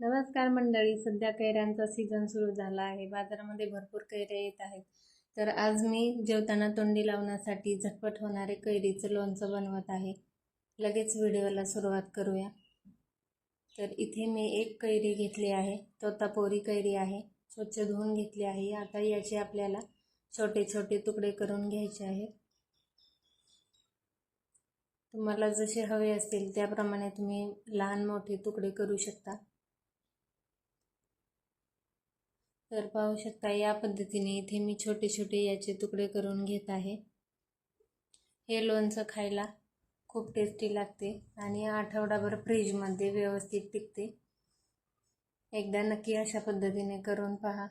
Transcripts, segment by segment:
नमस्कार मंडळी सध्या कैऱ्यांचा सीझन सुरू झाला आहे. बाजारामध्ये भरपूर कैऱ्या येत आहेत. तर आज मी जेवताना तोंडी लावण्यासाठी झटपट होणारे कैरीचं लोणचं बनवत आहे. लगेच व्हिडिओला सुरुवात करूया. तर इथे मी एक कैरी घेतली आहे. तोतापोरी कैरी आहे. स्वच्छ धुवून घेतली आहे. आता याचे आपल्याला छोटे छोटे तुकडे करून घ्यायचे आहेत. तुम्हाला जसे हवे असतील त्याप्रमाणे तुम्ही लहान मोठे तुकडे करू शकता. तर पाहू शकता या पद्धतीने इथे मी छोटे छोटे याचे तुकडे करून घेत आहे. हे लोणचं खायला खूप टेस्टी लागते आणि आठवडाभर फ्रीजमध्ये व्यवस्थित टिकते. एकदा नक्की अशा पद्धतीने करून पहा.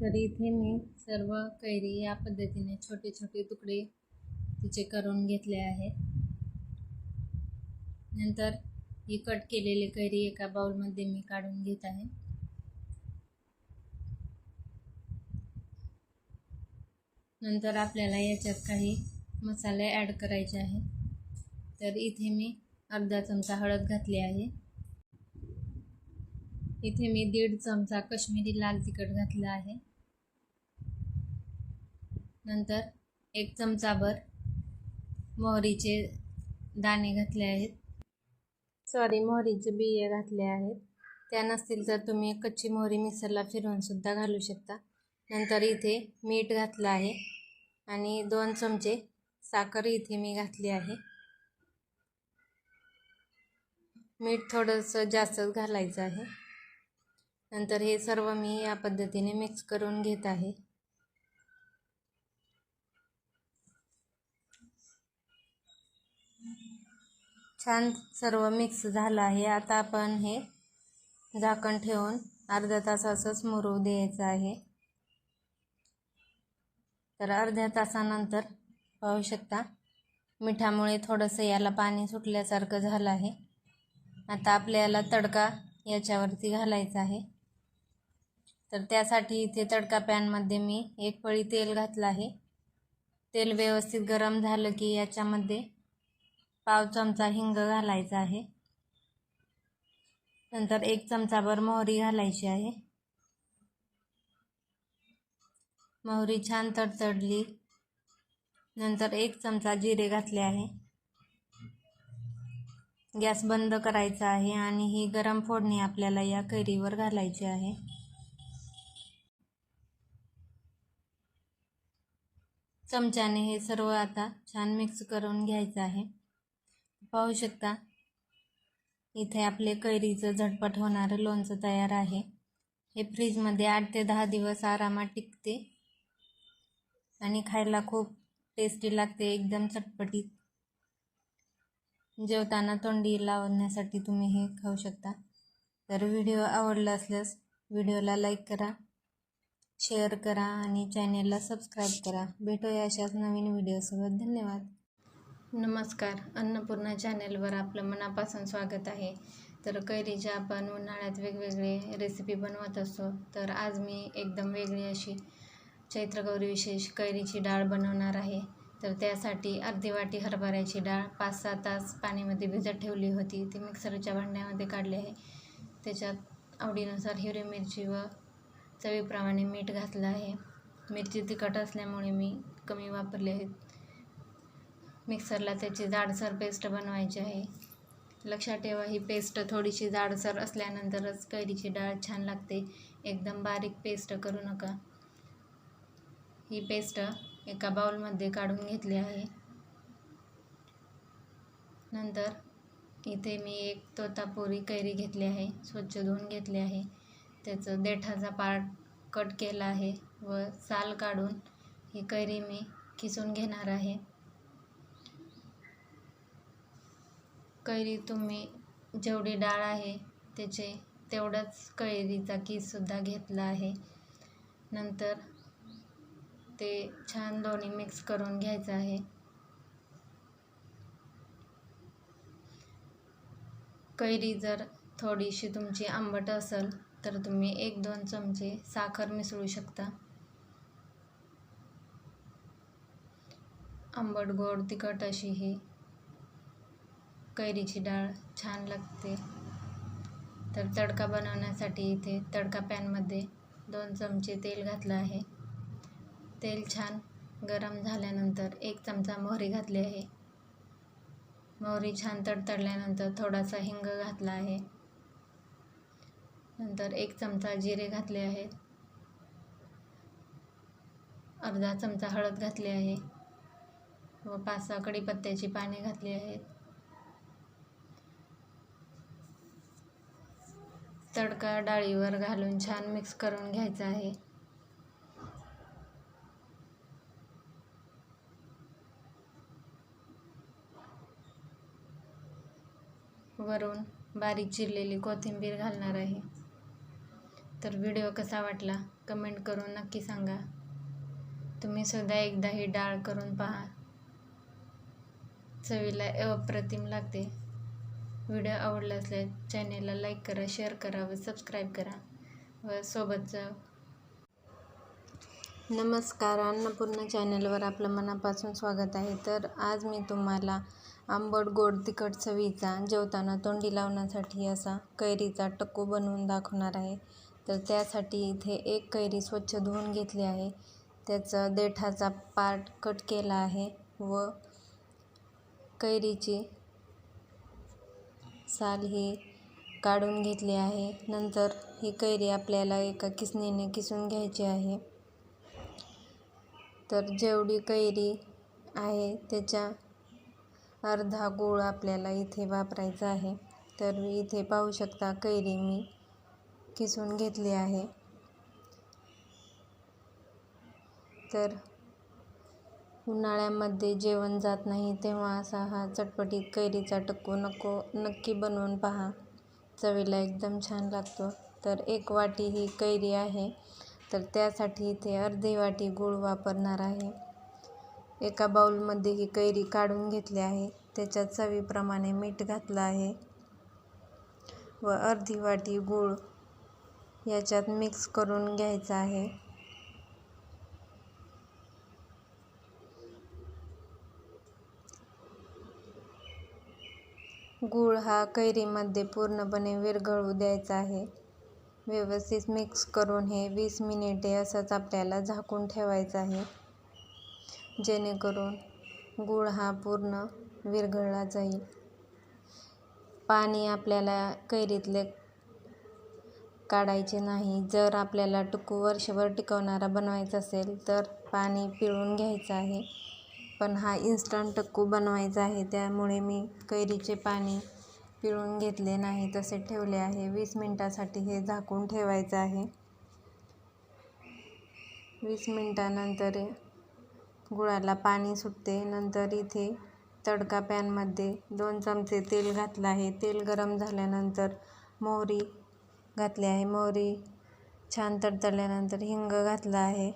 तर इथे मी सर्व कैरी या पद्धतीने छोटे छोटे तुकडे तिचे करून घेतले आहे. नंतर ही कट केलेली कैरी एका बाउलमध्ये मी काढून घेत आहे. नंतर आपल्याला याच्यात काही मसाले ॲड करायचे आहेत. तर इथे मी अर्धा चमचा हळद घातली आहे. इथे मी दीड चमचा कश्मीरी लाल तिखट घातलं आहे. नंतर एक चमचाभर मोहरीचे दाणे घातले आहेत. सॉरी मोहरीचे बिये घातले आहेत. त्या नसतील तर तुम्ही कच्ची मोहरी मिक्सरला फिरवून सुद्धा घालू शकता. नंतर इथे मीठ घातलं आहे आणि दोन चमचे साखर इथे मी घातली आहे. मीठ थोडंसं जास्तच घालायचं आहे. नंतर हे सर्व मी या पद्धतीने मिक्स करून घेत आहे. छान सर्व मिक्स झालं आहे. आता आपण हे झाकण ठेवून अर्धा तास असंच मुरू द्यायचं आहे. तर अर्ध्या तासानंतर पाहू शकता. मिठामुळे थोडंसं याला पाणी सुटल्यासारखं झालं आहे. आता आपल्याला तडका याच्यावरती घालायचा आहे. तर त्यासाठी इथे तडका पॅनमध्ये मी एक पळी तेल घातलं आहे. तेल व्यवस्थित गरम झालं की याच्यामध्ये पाव चमचा हिंग घालायचा आहे. नंतर एक चमचाभर मोहरी घालायची आहे. मोहरी छान तडतडली. नंतर एक चमचा जिरे घातले आहे. गॅस बंद करायचा आहे आणि ही गरम फोडणी आपल्याला या कैरीवर घालायची आहे. चमच्याने हे सर्व आता छान मिक्स करून घ्यायचं आहे. पाहू शकता इथे आपले कैरीचं झटपट होणारं लोणचं तयार आहे. हे फ्रीजमध्ये आठ ते दहा दिवस आरामात टिकते. आणि खायला खूप टेस्टी लागते एकदम चटपटीत. जेवताना तोंडी लावण्यासाठी तुम्ही हे खाऊ शकता. तर व्हिडिओ आवडला असल्यास व्हिडिओला लाईक करा शेअर करा आणि चॅनेलला सबस्क्राईब करा. भेटूया अशाच नवीन व्हिडिओसोबत धन्यवाद. नमस्कार. अन्नपूर्णा चॅनेलवर आपलं मनापासून स्वागत आहे. तर कैरीच्या आपण उन्हाळ्यात वेगवेगळे रेसिपी बनवत असतो. तर आज मी एकदम वेगळी अशी चैत्रगौरी विशेष कैरीची डाळ बनवणार आहे. तर त्यासाठी अर्धी वाटी हरभऱ्याची डाळ पाच सहा तास पाण्यामध्ये भिजत ठेवली होती. ती मिक्सरच्या भांड्यामध्ये काढली आहे. त्याच्यात आवडीनुसार हिरवी मिरची व चवीप्रमाणे मीठ घातलं आहे. मिरची तिखट असल्यामुळे मी कमी वापरली आहेत. मिक्सरला त्याची जाडसर पेस्ट बनवायची आहे. लक्षात ठेवा ही पेस्ट थोडीशी जाडसर असल्यानंतरच कैरीची डाळ छान लागते. एकदम बारीक पेस्ट करू नका. ही पेस्ट एका बाउलमध्ये काढून घेतली आहे. नंतर इथे मी एक तोतापुरी कैरी घेतली आहे स्वच्छ धुवून घेतली आहे. त्याचं देठाचा पार्ट कट केला आहे व साल काढून ही कैरी मी खिसून घेणार आहे. कैरी तुम्ही जेवढी डाळ आहे त्याचे तेवढंच कैरीचा किससुद्धा घेतला आहे. नंतर ते छान दोन्ही मिक्स करून घ्यायचं आहे. कैरी जर थोडीशी तुमची आंबट असेल तर तुम्ही एक दोन चमचे साखर मिसळू शकता. आंबट गोड तिखट अशी ही कैरीची डाळ छान लागते. तर तडका बनवण्यासाठी इथे तडका पॅनमध्ये दोन चमचे तेल घातलं आहे. तेल छान गरम झाल्यानंतर एक चमचा मोहरी घातली आहे. मोहरी छान तडतडल्यानंतर थोडासा हिंग घातला आहे. नंतर एक चमचा जिरे घातले आहेत. अर्धा चमचा हळद घातली आहे व पाच सहा कढीपत्त्याची पाने घातली आहेत. तडका डाळीवर घालून छान मिक्स करून घ्यायचा आहे. वरून बारीक चिरलेली कोथिंबीर घालणार आहे. तर व्हिडिओ कसा वाटला? कमेंट करून नक्की सांगा. तुम्ही सुद्धा एकदा ही डाळ करून पहा. चवीला अप्रतिम लागते. व्हिडिओ आवडला असल्यास चॅनेलला लाईक करा शेअर करा व सबस्क्राईब करा. व सोबतचं नमस्कार. अन्नपूर्णा चॅनलवर आपलं मनापासून स्वागत आहे. तर आज मी तुम्हाला आंबट गोड तिखट चवीचा जेवताना तोंडी लावण्यासाठी असा कैरीचा टक्कू बनवून दाखवणार आहे. तर त्यासाठी इथे एक कैरी स्वच्छ धुवून घेतली आहे. त्याचा देठाचा पार्ट कट केला आहे व कैरीची साल ही काढून घेतली आहे. नंतर ही कैरी आपल्याला एका किसणीने किसून घ्यायची आहे. तर जेवढी कैरी आहे त्याच्या अर्धा गूळ आपल्याला इथे वापरायचा आहे. तर इथे पाहू शकता कैरी मी किसून घेतली आहे. तर उन्हाळ्यामध्ये जेवण जात नाही तेव्हा असा हा चटपटीत कैरीचा टक्कू नको नक्की बनवून पहा. चवीला एकदम छान लागतो. तर एक वाटी ही कैरी आहे. तर त्यासाठी इथे अर्धी वाटी गूळ वापरणार आहे. एका बाउलमध्ये ही कैरी काढून घेतली आहे. त्याच्यात चवीप्रमाणे मीठ घातलं आहे व अर्धी वाटी गूळ याच्यात मिक्स करून घ्यायचं आहे. गूळ हा कैरीमध्ये पूर्णपणे विरघळू द्यायचा आहे. व्यवस्थित मिक्स करून हे वीस मिनिटे असंच आपल्याला झाकून ठेवायचं आहे. जेणेकरून गूळ हा पूर्ण विरघळला जाईल. पाणी आपल्याला कैरीतले काढायचे नाही. जर आपल्याला टुकू वर्षभर टिकवणारा बनवायचा असेल तर पाणी पिळून घ्यायचं आहे. पण हा इन्स्टंट टक्कू बनवायचा आहे त्यामुळे मी कैरीचे पाणी पिळून घेतले नाही तसे ठेवले आहे. वीस मिनटासाठी हे झाकून ठेवायचं आहे. वीस मिनटानंतर गुळाला पाणी सुटते. नंतर इथे तडका पॅनमध्ये दोन चमचे तेल घातलं आहे. तेल गरम झाल्यानंतर मोहरी घातली आहे. मोहरी छान तडतडल्यानंतर हिंग घातला आहे.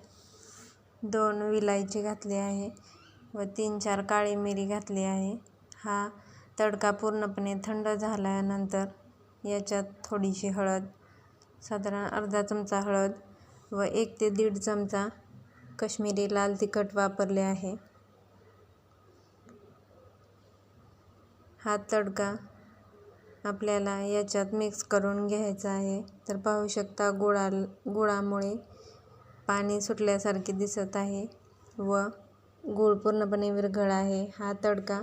दोन विलायची घातली आहे व तीन चार काळी मिरी घातली आहे. हा तडका पूर्णपणे थंड झाल्यानंतर याच्यात थोडीशी हळद साधारण अर्धा चमचा हळद व एक ते दीड चमचा कश्मीरी लाल तिखट वापरले आहे. हा तडका आपल्याला याच्यात मिक्स करून घ्यायचा आहे. तर पाहू शकता गुळा गुळामुळे पाणी सुटल्यासारखे दिसत आहे व गूळ पूर्णपणे विरघळ आहे. हा तडका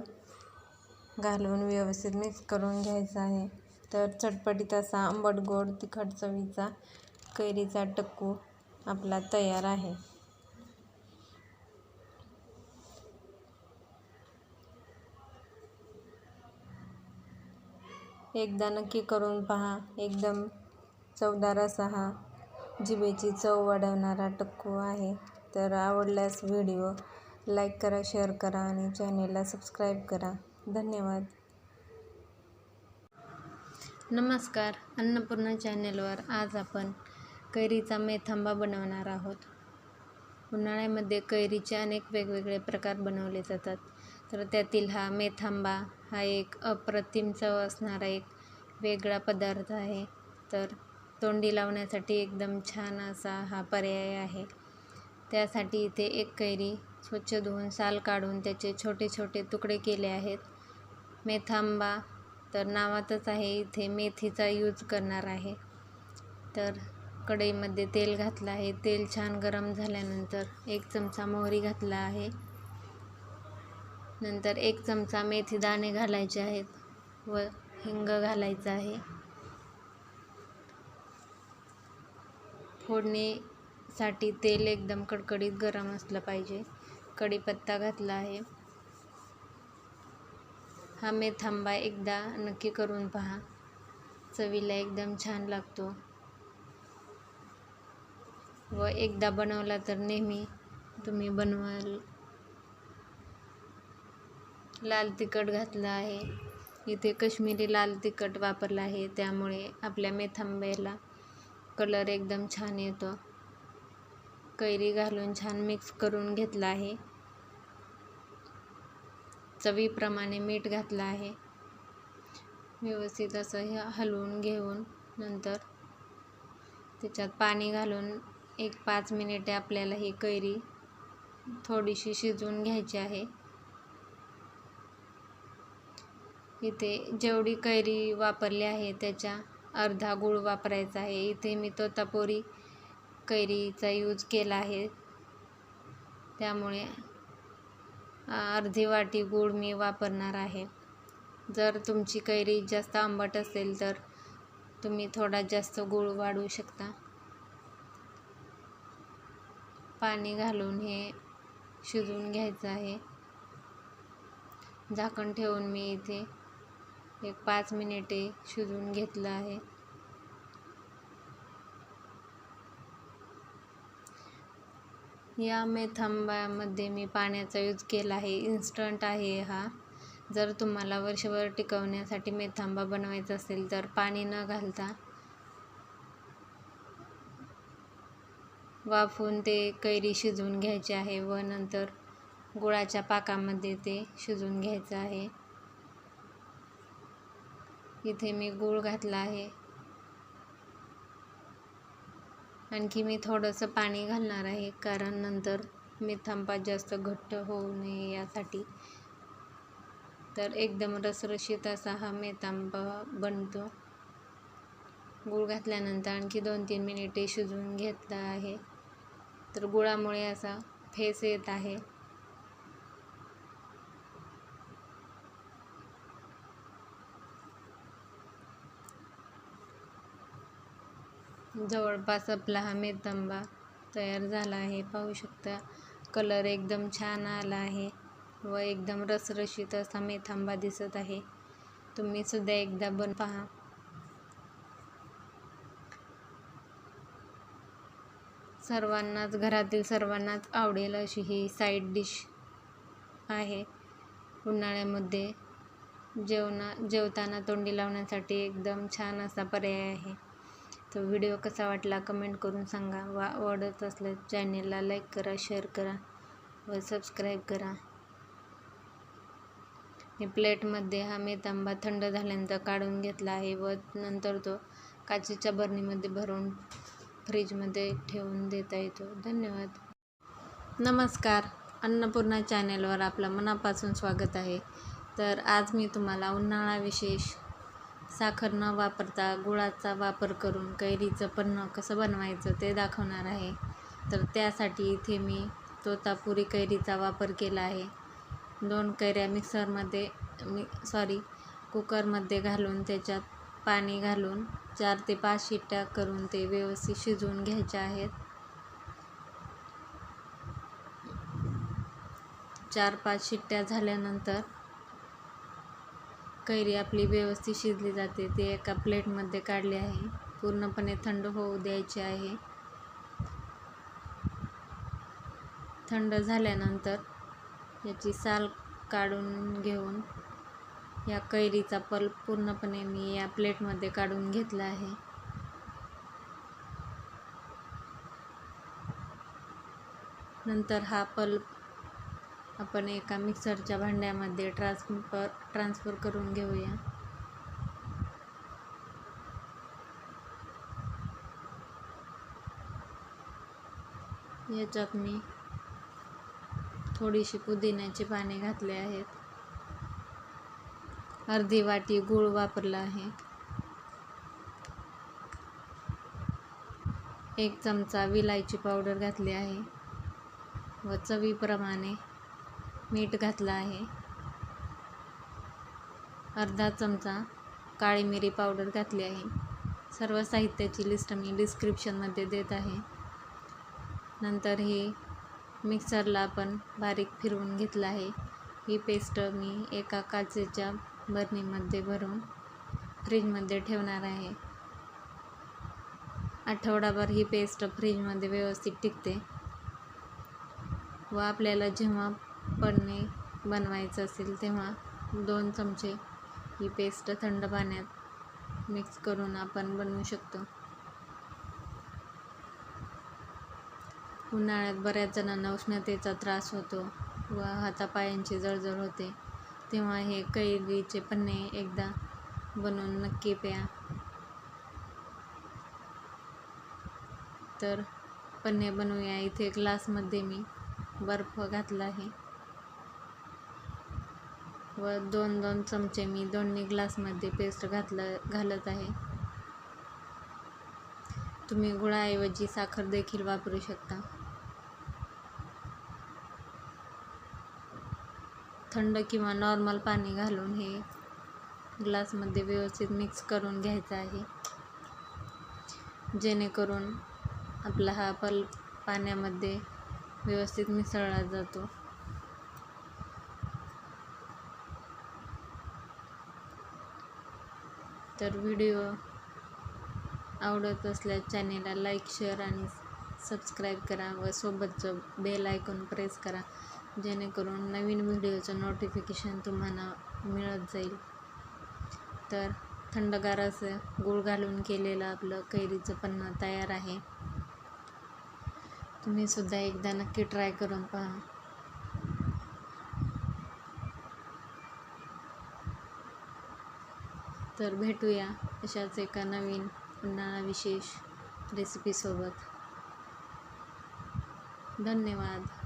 घालून व्यवस्थित मिक्स करून घ्यायचा आहे. तर चटपटीत असा आंबट गोड तिखट चवीचा कैरीचा टक्कू आपला तयार आहे. एकदा नक्की करून पहा. एकदम चवदार असा हा जिभेची चव वाढवणारा टक्कू आहे. तर आवडल्यास व्हिडिओ लाईक करा शेअर करा आणि चॅनेलला सबस्क्राईब करा. धन्यवाद. नमस्कार. अन्नपूर्णा चॅनेलवर आज आपण कैरीचा मेथांबा बनवणार आहोत. उन्हाळ्यामध्ये कैरीचे अनेक वेगवेगळे प्रकार बनवले जातात. तर त्यातील हा मेथांबा हा एक अप्रतिम चव असणारा एक वेगळा पदार्थ आहे. तर तोंडी लावण्यासाठी एकदम छान असा हा पर्याय आहे. त्यासाठी इथे एक कैरी स्वच्छ धुवून साल काढून त्याचे छोटे छोटे तुकडे केले आहेत. मेथांबा तर नावातच आहे. इथे मेथीचा यूज करणार आहे. तर कढईमध्ये तेल घातलं आहे. तेल छान गरम झाल्यानंतर एक चमचा मोहरी घातला आहे. नंतर एक चमचा मेथी दाणे घालायचे आहेत व हिंग घालायचं आहे. फोडणीसाठी तेल एकदम कडकडीत गरम असलं पाहिजे. कढीपत्ता घातला आहे. हा मेथांबा एकदा नक्की करून पहा. चवीला एकदम छान लागतो. व एकदा बनवला तर नेहमी तुम्ही बनवाल लाल तिखट घातलं आहे. इथे कश्मीरी लाल तिखट वापरलं आहे. त्यामुळे आपल्या मेथांब्याला कलर एकदम छान येतो. कैरी घालून छान मिक्स करून घेतला आहे. चवीप्रमाणे मीठ घातलं आहे. व्यवस्थित असं हे हलवून घेऊन नंतर त्याच्यात पाणी घालून एक पाच मिनिटे आपल्याला ही कैरी थोडीशी शिजवून घ्यायची आहे. इथे जेवढी कैरी वापरली आहे त्याच्या अर्धा गूळ वापरायचा आहे. इथे मी तोतापुरी कैरीचा यूज केला आहे. त्यामुळे अर्धी वाटी गूळ मी वापरणार आहे. जर तुमची कैरी जास्त आंबट असेल तर तुम्ही थोडा जास्त गूळ वाढवू शकता. पाणी घालून हे शिजवून घ्यायचं आहे. झाकण ठेवून मी इथे एक पाच मिनिटे शिजवून घेतलं आहे. या मेथांब्यामध्ये मी पाण्याचा यूज केला आहे. इन्स्टंट आहे हा. जर तुम्हाला वर्षभर टिकवण्यासाठी मेथांबा बनवायचा असेल तर पाणी न घालता वाफवून ते कैरी शिजवून घ्यायचे आहे व नंतर गुळाच्या पाकामध्ये ते शिजवून घ्यायचं आहे. इथे मी गूळ घातला आहे. आणखी मी थोडंसं पाणी घालणार आहे कारण नंतर मेथांबा जास्त घट्ट होऊ नये यासाठी. तर एकदम रसरशीत असा हा मेथांबा बनतो. गूळ घातल्यानंतर आणखी दोन तीन मिनिटे शिजवून घेतला आहे. तर गुळामुळे असा फेस येत आहे. जवळपास आपला हा मेथांबा तयार झाला आहे. पाहू शकता कलर एकदम छान आला आहे व एकदम रसरशीत असा मेथांबा दिसत आहे. तुम्ही सुद्धा एकदा बन पहा. सर्वांनाच घरातील सर्वांनाच आवडेल अशी ही साईड डिश आहे. उन्हाळ्यामध्ये जेवणा जेवताना तोंडी लावण्यासाठी एकदम छान असा पर्याय आहे. तो व्हिडिओ कसा वाटला कमेंट करून सांगा. वा आवडत असल्यास चॅनेलला लाईक करा शेअर करा व सबस्क्राईब करा. मी प्लेटमध्ये हा मेथांबा थंड झाल्यानंतर काढून घेतला आहे व नंतर तो काचेच्या बरणीमध्ये भरून फ्रीजमध्ये ठेवून देता येतो. धन्यवाद. नमस्कार. अन्नपूर्णा चॅनेलवर आपलं मनापासून स्वागत आहे. तर आज मी तुम्हाला उन्हाळा विशेष साखर न वापरता गुळाचा वापर करून कैरीचं पन्न कसं बनवायचं ते दाखवणार आहे. तर त्यासाठी इथे मी तोतापुरी कैरीचा वापर केला आहे. दोन कैऱ्या मिक्सरमध्ये मी सॉरी कुकरमध्ये घालून त्याच्यात पाणी घालून चार ते पाच शिट्ट्या करून ते व्यवस्थित शिजवून घ्यायच्या आहेत. चार पाच शिट्ट्या झाल्यानंतर कैरी आपली व्यवस्थित शिजली जाते. ते एका प्लेटमध्ये काढले आहे. पूर्णपणे थंड होऊ द्यायचे आहे. थंड झाल्यानंतर याची साल काढून घेऊन या कैरीचा पल्प पूर्णपणे मी या प्लेटमध्ये काढून घेतला आहे. नंतर हा पल्प आपण एका मिक्सरच्या भांड्यामध्ये ट्रान्सफर ट्रान्सफर करून घेऊया. याच्यात मी थोडीशी पुदिन्याची पाने घातले आहेत. अर्धी वाटी गूळ वापरला आहे. एक चमचा विलायची पावडर घातली आहे. व चवीप्रमाणे मीठ घातलं आहे. अर्धा चमचा काळी मिरी पावडर घातली आहे. सर्व साहित्याची लिस्ट मी डिस्क्रिप्शनमध्ये देत आहे. नंतर ही मिक्सरला आपण बारीक फिरवून घेतलं आहे. ही पेस्ट मी एका काचेच्या बरणीमध्ये भरून फ्रीजमध्ये ठेवणार आहे. आठवडाभर ही पेस्ट फ्रीजमध्ये व्यवस्थित टिकते व आपल्याला जेव्हा पडणे बनवायचं असेल तेव्हा दोन चमचे ही पेस्ट थंड पाण्यात मिक्स करून आपण बनवू शकतो. उन्हाळ्यात बऱ्याच जणांना उष्णतेचा त्रास होतो व हातापायांची जळजळ होते. तेव्हा हे कैरीचे पन्ने एकदा बनवून नक्की प्या. तर पन्ने बनवूया. इथे ग्लासमध्ये मी बर्फ घातला आहे. व दोन दोन चमचे मी दोन्ही ग्लासमध्ये पेस्ट घातलं घालत आहे. तुम्ही गुळाऐवजी साखर देखील वापरू शकता. थंड किंवा नॉर्मल पाणी घालून हे ग्लासमध्ये व्यवस्थित मिक्स करून घ्यायचं आहे. जेणेकरून आपला हा पल्प पाण्यामध्ये व्यवस्थित मिसळला जातो. तर व्हिडिओ आवडत असल्यास चॅनेलला लाईक शेअर आणि सबस्क्राईब करा व सोबतचं बेल आयकॉन प्रेस करा जेणेकरून नवीन व्हिडिओचं नोटिफिकेशन तुम्हाला मिळत जाईल. तर थंडगार असं गूळ घालून केलेलं आपलं कैरीचं पन्ना तयार आहे. तुम्ही सुद्धा एकदा नक्की ट्राय करून पहा. तर भेटूया अशाच एका नवीन उन्हाळा विशेष रेसिपीसोबत धन्यवाद.